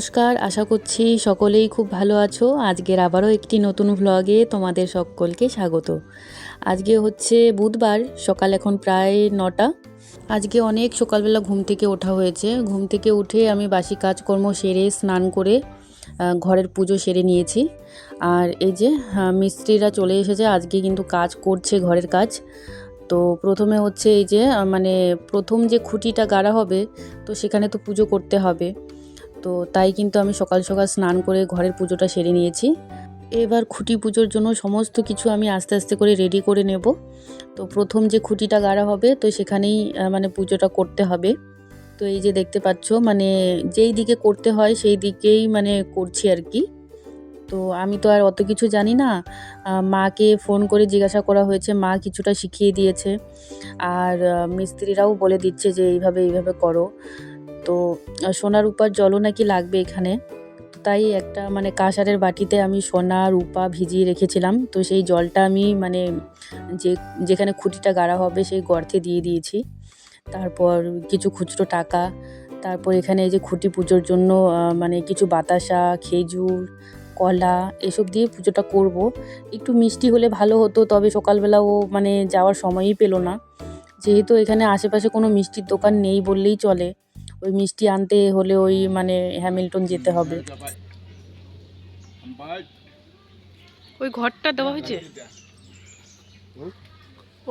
নমস্কার, আশা করছি সকলেই খুব ভালো আছো। আজকের আবারও একটি নতুন ভ্লগে তোমাদের সকলকে স্বাগত। আজকে হচ্ছে বুধবার, সকাল এখন প্রায় নটা। আজকে অনেক সকালবেলা ঘুম থেকে ওঠা হয়েছে। ঘুম থেকে উঠে আমি বাসি কাজকর্ম সেরে, স্নান করে ঘরের পুজো সেরে নিয়েছি। আর এই যে মিস্ত্রিরা চলে এসেছে, আজকে কিন্তু কাজ করছে ঘরের কাজ। তো প্রথমে হচ্ছে এই যে মানে প্রথম যে খুঁটিটা গাড়া হবে, তো সেখানে তো পুজো করতে হবে। তো তাই কিন্তু আমি সকাল সকাল স্নান করে ঘরের পুজোটা সেরে নিয়েছি। এবার খুঁটি পুজোর জন্য সমস্ত কিছু আমি আস্তে আস্তে করে রেডি করে নেব। তো প্রথম যে খুঁটিটা গাড়া হবে, তো সেখানেই মানে পুজোটা করতে হবে। তো এই যে দেখতে পাচ্ছ মানে যেই দিকে করতে হয় সেই দিকেই মানে করছি আর কি। তো আমি তো আর অত কিছু জানি না। মাকে ফোন করে জিজ্ঞাসা করা হয়েছে, মা কিছুটা শিখিয়ে দিয়েছে। আর মিস্ত্রিরাও বলে দিচ্ছে যে এইভাবে এইভাবে করো। তো সোনা রূপার জলও নাকি লাগবে এখানে। তাই একটা মানে কাঁসারের বাটিতে আমি সোনা, রূপা ভিজিয়ে রেখেছিলাম। তো সেই জলটা আমি মানে যে, যেখানে খুঁটিটা গাড়া হবে সেই গর্তে দিয়ে দিয়েছি। তারপর কিছু খুচরো টাকা, তারপর এখানে এই যে খুঁটি পুজোর জন্য মানে কিছু বাতাসা, খেজুর, কলা, এসব দিয়ে পুজোটা করব। একটু মিষ্টি হলে ভালো হতো, তবে সকালবেলা ও মানে যাওয়ার সময়ই পেল না। যেহেতু এখানে আশেপাশে কোনো মিষ্টির দোকান নেই বললেই চলে। ওই মিষ্টি আনতে হলে ওই মানে হ্যামিল্টন যেতে হবে। ওই ঘরটা দেওয়া হয়েছে?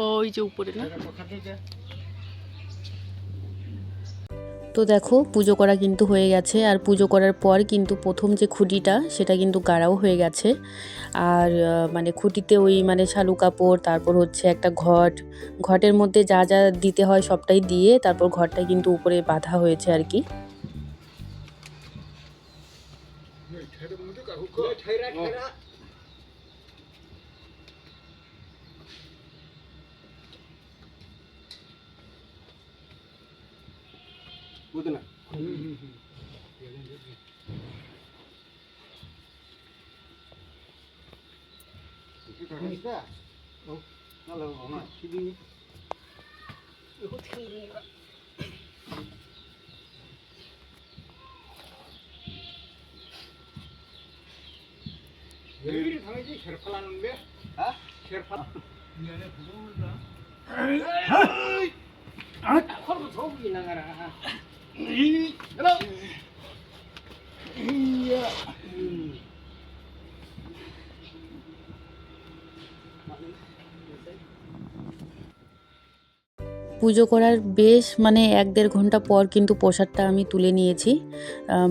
ওই যে উপরে না? তো দেখো পুজো করা কিন্তু হয়ে গেছে। আর পুজো করার পর কিন্তু প্রথম যে খুঁটিটা সেটা কিন্তু গাড়াও হয়ে গেছে। আর মানে খুঁটিতে ওই মানে শালু কাপড় তারপর হচ্ছে একটা ঘট। ঘটের মধ্যে যা যা দিতে হয় সবটাই দিয়ে তারপর ঘরটা কিন্তু উপরে বাঁধা হয়েছে আর কি। వదిన 여기를 그러니까. 어? 당연히 괴롭혀라는데? 아? 괴롭혀? 미안해, 무서운다. 아, 아! 아 허리 더 보이나 가라. পুজো করার বেশ মানে এক দেড় ঘণ্টা পর কিন্তু প্রসাদটা আমি তুলে নিয়েছি।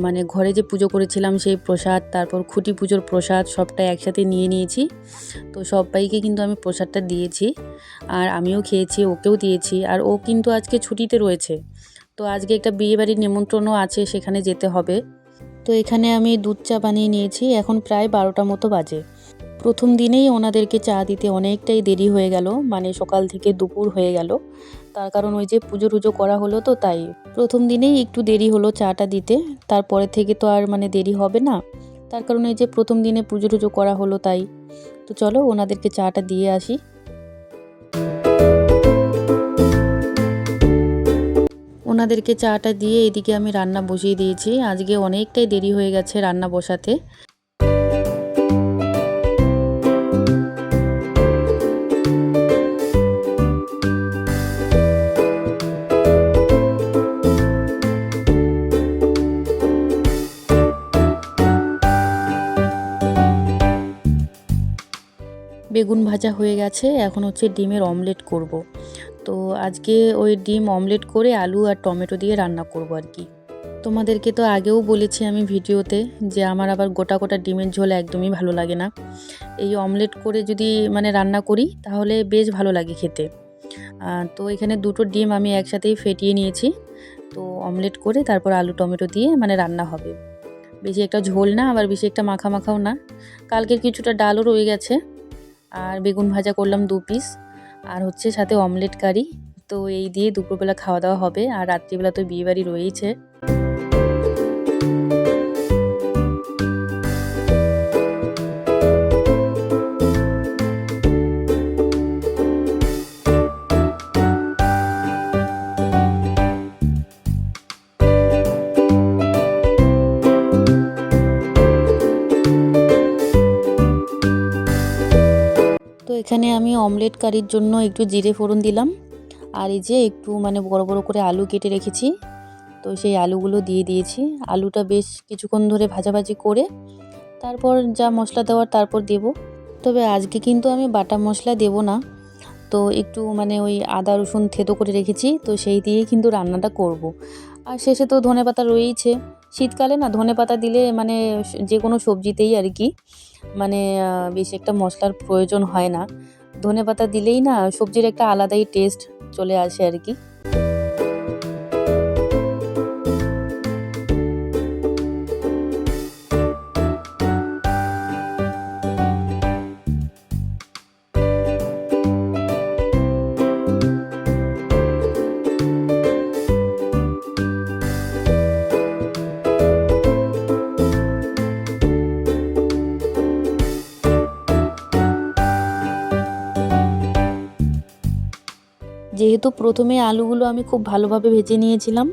মানে ঘরে যে পুজো করেছিলাম সেই প্রসাদ, তারপর খুঁটি পুজোর প্রসাদ সবটা একসাথে নিয়ে নিয়েছি। তো সবাইকে কিন্তু আমি প্রসাদটা দিয়েছি। আর আমিও খেয়েছি, ওকেও দিয়েছি। আর ও কিন্তু আজকে ছুটিতে রয়েছে। তো আজকে একটা বিয়েবাড়ির নিমন্ত্রণও আছে, সেখানে যেতে হবে। তো এখানে আমি দুধ চা বানিয়ে নিয়েছি, এখন প্রায় বারোটা মতো বাজে। প্রথম দিনেই ওনাদেরকে চা দিতে অনেকটাই দেরি হয়ে গেল মানে সকাল থেকে দুপুর হয়ে গেল। তার কারণ ওই যে পুজো টুজো করা হলো তো, তাই। প্রথম দিনেই একটু দেরি হলো চাটা দিতে, তারপরে থেকে তো আর মানে দেরি হবে না। তার কারণ এই যে প্রথম দিনে পুজো টুজো করা হলো তাই। তো চলো ওনাদেরকে চাটা দিয়ে আসি। ওনাদেরকে চাটা দিয়ে এদিকে আমি রান্না বসিয়ে দিয়েছি। আজকে অনেকটাই দেরি হয়ে গেছে রান্না বসাতে। বেগুন ভাজা হয়ে গেছে। এখন হচ্ছে ডিমের অমলেট করব। তো আজকে ওই ডিম অমলেট করে আলু আর টমেটো দিয়ে রান্না করব আর কি। তোমাদেরকে তো আগেও বলেছি আমি ভিডিওতে যে আমার আবার গোটা গোটা ডিমের ঝোল একদমই ভালো লাগে না। এই অমলেট করে যদি মানে রান্না করি তাহলে বেশ ভালো লাগে খেতে। তো এখানে দুটো ডিম আমি একসাথেই ফেটিয়ে নিয়েছি। তো অমলেট করে তারপর আলু টমেটো দিয়ে মানে রান্না হবে। বেশি একটা ঝোল না, আবার বেশি একটা মাখা মাখাও না। কালকের কিছুটা ডালও রয়ে গেছে। আর বেগুন ভাজা করলাম দু পিস আর হচ্ছে সাথে অমলেট কারি। তো এই দিয়ে দুপুরবেলা খাওয়া দাওয়া হবে। আর রাত্রিবেলা তো বিয়েবাড়ি রয়েইছে। এখানে আমি অমলেট কারির জন্য একটু জিরে ফোড়ন দিলাম। আর এই যে একটু মানে বড় বড় করে আলু কেটে রেখেছি। তো সেই আলুগুলো দিয়ে দিয়েছি। আলুটা বেশ কিছুক্ষণ ধরে ভাজাভাজি করে তারপর যা মশলা দেওয়ার তারপর দেব। তবে আজকে কিন্তু আমি বাটা মশলা দেব না। তো একটু মানে ওই আদা, রসুন থেতো করে রেখেছি। তো সেই দিয়ে কিন্তু রান্নাটা করব। আর শেষে তো ধনে পাতা রয়েইছে। শীতকালে না ধনে পাতা দিলে মানে যে কোনো সবজিতেই আর কি। মানে বেশি একটা মশলার প্রয়োজন হয় না। ধনে পাতা দিলেই না সবজির একটা আলাদাই টেস্ট চলে আসে আর কি। যেহেতু প্রথমে আলুগুলো আমি খুব ভালোভাবে ভেজে নিয়েছিলাম,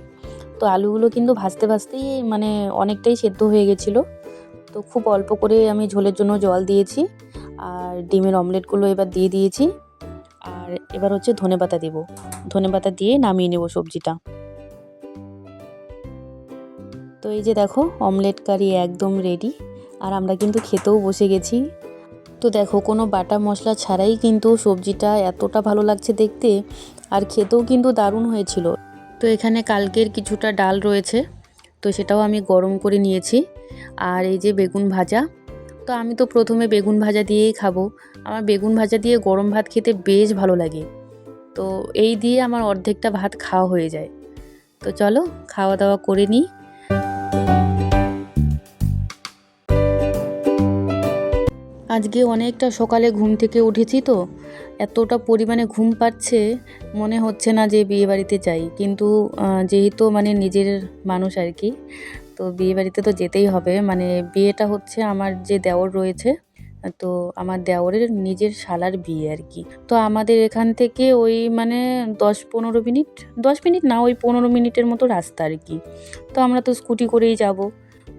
তো আলুগুলো কিন্তু ভাজতে ভাজতেই মানে অনেকটাই সেদ্ধ হয়ে গেছিল। তো খুব অল্প করে আমি ঝোলের জন্য জল দিয়েছি আর ডিমের অমলেটগুলো এবার দিয়ে দিয়েছি। আর এবার হচ্ছে ধনেপাতা দেবো। ধনেপাতা দিয়ে নামিয়ে নেব সবজিটা। তো এই যে দেখো, অমলেট কারি একদম রেডি আর আমরা কিন্তু খেতেও বসে গেছি। তো দেখো, কোনো বাটা মশলা ছাড়াই কিন্তু সবজিটা এতটা ভালো লাগছে দেখতে আর খেতেও কিন্তু দারুণ হয়েছিল। তো এখানে কালকের কিছুটা ডাল রয়েছে, তো সেটাও আমি গরম করে নিয়েছি। আর এই যে বেগুন ভাজা, তো আমি তো প্রথমে বেগুন ভাজা দিয়েই খাব। আমার বেগুন ভাজা দিয়ে গরম ভাত খেতে বেশ ভালো লাগে। তো এই দিয়ে আমার অর্ধেকটা ভাত খাওয়া হয়ে যায়। তো চলো, খাওয়া দাওয়া করে নিই। আজকে অনেকটা সকালে ঘুম থেকে উঠেছি তো। এতটা পরিমাণে ঘুম পাচ্ছে, মনে হচ্ছে না যে বিয়ে বাড়িতে যাই। কিন্তু যেহেতু মানে নিজের মানুষ আর কি, তো বিয়ে বাড়িতে তো যেতেই হবে। মানে বিয়েটা হচ্ছে আমার যে দেওর রয়েছে, তো আমার দেওরের নিজের শালার বিয়ে আর কি। তো আমাদের এখান থেকে ওই মানে দশ পনেরো মিনিট, দশ মিনিট না, ওই পনেরো মিনিটের মতো রাস্তা আর কি। তো আমরা তো স্কুটি করেই যাব।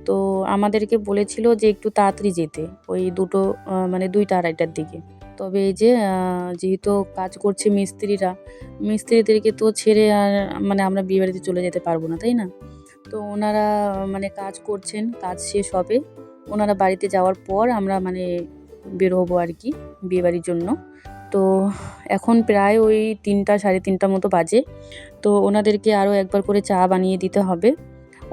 তো আমাদেরকে বলেছিল যে একটু তাড়াতাড়ি যেতে, ওই দুটো মানে দুইটা আড়াইটার দিকে। তবে এই যে যেহেতু কাজ করছে মিস্ত্রিরা, মিস্ত্রিদেরকে তো ছেড়ে আর মানে আমরা বিয়ে বাড়িতে চলে যেতে পারব না, তাই না? তো ওনারা মানে কাজ করছেন, কাজ শেষ হবে। ওনারা বাড়িতে যাওয়ার পর আমরা মানে বের হব আর কি, বিয়ে বাড়ির জন্য। তো এখন প্রায় ওই তিনটা, সাড়ে তিনটা মতো বাজে। তো ওনাদেরকে আরও একবার করে চা বানিয়ে দিতে হবে।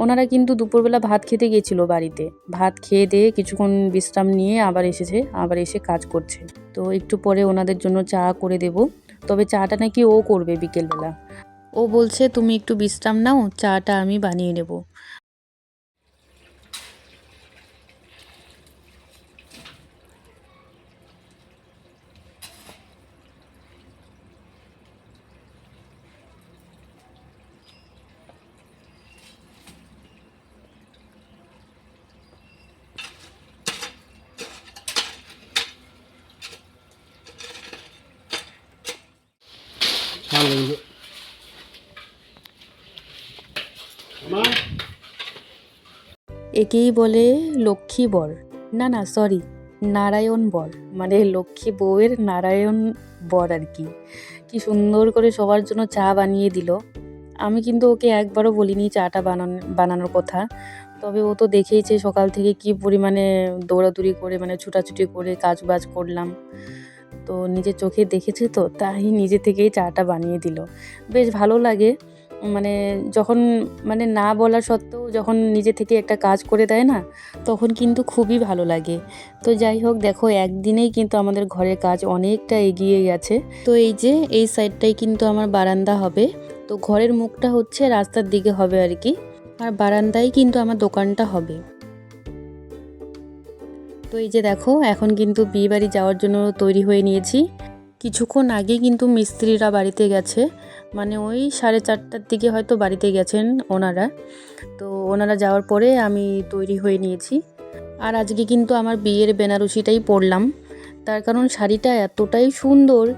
ওনারা কিন্তু দুপুরবেলা ভাত খেতে গিয়েছিল বাড়িতে। ভাত খেয়ে দিয়ে কিছুক্ষণ বিশ্রাম নিয়ে আবার এসেছে, আবার এসে কাজ করছে। তো একটু পরে ওনাদের জন্য চা করে দেব। তবে চাটা নাকি ও করবে বিকেলবেলা। ও বলছে, তুমি একটু বিশ্রাম নাও, চাটা আমি বানিয়ে নেব ভালো মা একেই বলে লক্ষ্মী বর। না না সরি নারায়ণ বর। মানে লক্ষ্মী বউয়ের নারায়ণ বর আর কি। কি সুন্দর করে সবার জন্য চা বানিয়ে দিল। আমি কিন্তু ওকে একবারও বলিনি চাটা বানানো, বানানোর কথা। তবে ও তো দেখেইছে সকাল থেকে কি পরিমাণে দৌড়াদৌড়ি করে মানে ছুটাছুটি করে কাজ বাজ করলাম। তো নিজের চোখে দেখেছে তো, তাই নিজে থেকেই চাটা বানিয়ে দিল। বেশ ভালো লাগে। মানে যখন মানে না বলা সত্ত্বেও যখন নিজে থেকে একটা কাজ করে দেয় না, তখন কিন্তু খুবই ভালো লাগে। তো যাই হোক, দেখো একদিনেই কিন্তু আমাদের ঘরের কাজ অনেকটা এগিয়ে গেছে। তো এই যে, এই সাইডটাই কিন্তু আমার বারান্দা হবে। তো ঘরের মুখটা হচ্ছে রাস্তার দিকে হবে আর কি। আর বারান্দায় কিন্তু আমার দোকানটা হবে। তো এই যে দেখো, এখন কিন্তু বিয়ে বাড়ি যাওয়ার জন্য তৈরি হয়ে নিয়েছি। কিছুক্ষণ আগে কিন্তু মিস্ত্রিরা বাড়িতে গেছে। মানে ওই সাড়ে চারটার দিকে হয়তো বাড়িতে গেছেন ওনারা। তো ওনারা যাওয়ার পরে আমি তৈরি হয়ে নিয়েছি। আর আজকে কিন্তু আমার বিয়ের বেনারসিটাই পরলাম। তার কারণ শাড়িটা এতটাই সুন্দর,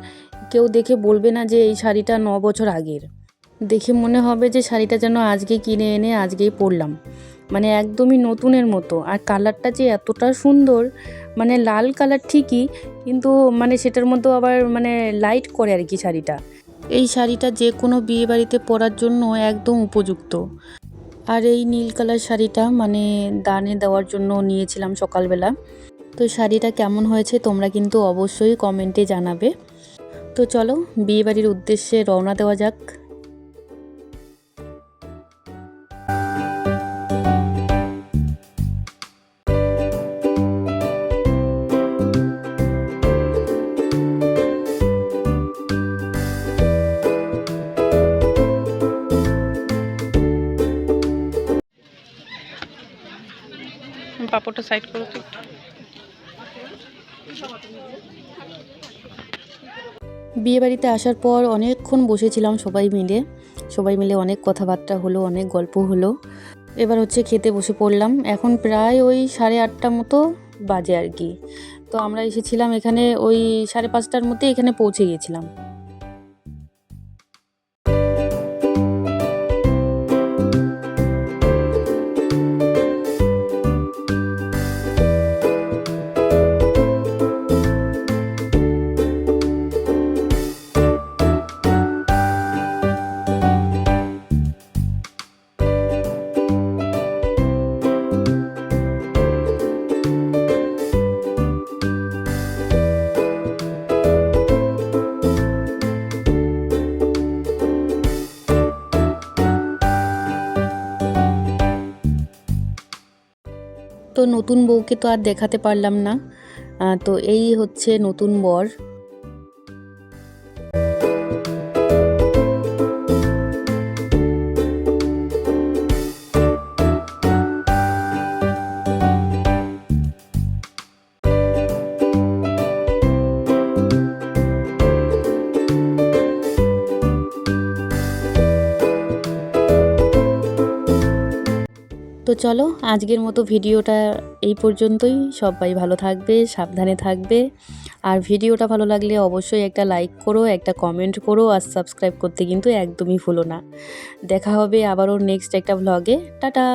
কেউ দেখে বলবে না যে এই শাড়িটা ন বছর আগের। দেখে মনে হবে যে শাড়িটা যেন আজকে কিনে এনে আজকেই পরলাম। মানে একদমই নতুনের মতো। আর কালারটা যে এতটা সুন্দর মানে লাল কালার ঠিকই, কিন্তু মানে সেটার মধ্যে আবার মানে লাইট করে আর কি শাড়িটা। এই শাড়িটা যে কোনো বিয়ে বাড়িতে পরার জন্য একদম উপযুক্ত। আর এই নীল কালার শাড়িটা মানে দানে দেওয়ার জন্য নিয়েছিলাম সকালবেলা। তো শাড়িটা কেমন হয়েছে তোমরা কিন্তু অবশ্যই কমেন্টে জানাবে। তো চলো, বিয়েবাড়ির উদ্দেশ্যে রওনা দেওয়া যাক। পাপড়টা সাইড করো তো বিয়েবাড়িতে আসার পর অনেকক্ষণ বসেছিলাম সবাই মিলে। সবাই মিলে অনেক কথাবার্তা হলো, অনেক গল্প হলো। এবার হচ্ছে খেতে বসে পড়লাম। এখন প্রায় ওই সাড়ে আটটা মতো বাজে আর কি। তো আমরা এসেছিলাম এখানে ওই সাড়ে পাঁচটার মধ্যে এখানে পৌঁছে গিয়েছিলাম তো নতুন বউকে তো আর দেখাতে পারলাম না। তো এই হচ্ছে নতুন বর। চলো, আজকের মতো ভিডিওটা এই পর্যন্তই। সবাই ভালো থাকবে, সাবধানে থাকবে। আর ভিডিওটা ভালো লাগলে অবশ্যই একটা লাইক করো, একটা কমেন্ট করো, আর সাবস্ক্রাইব করতে কিন্তু একদমই ভুলো না। দেখা হবে আবারও নেক্সট একটা ভ্লগে টাটা!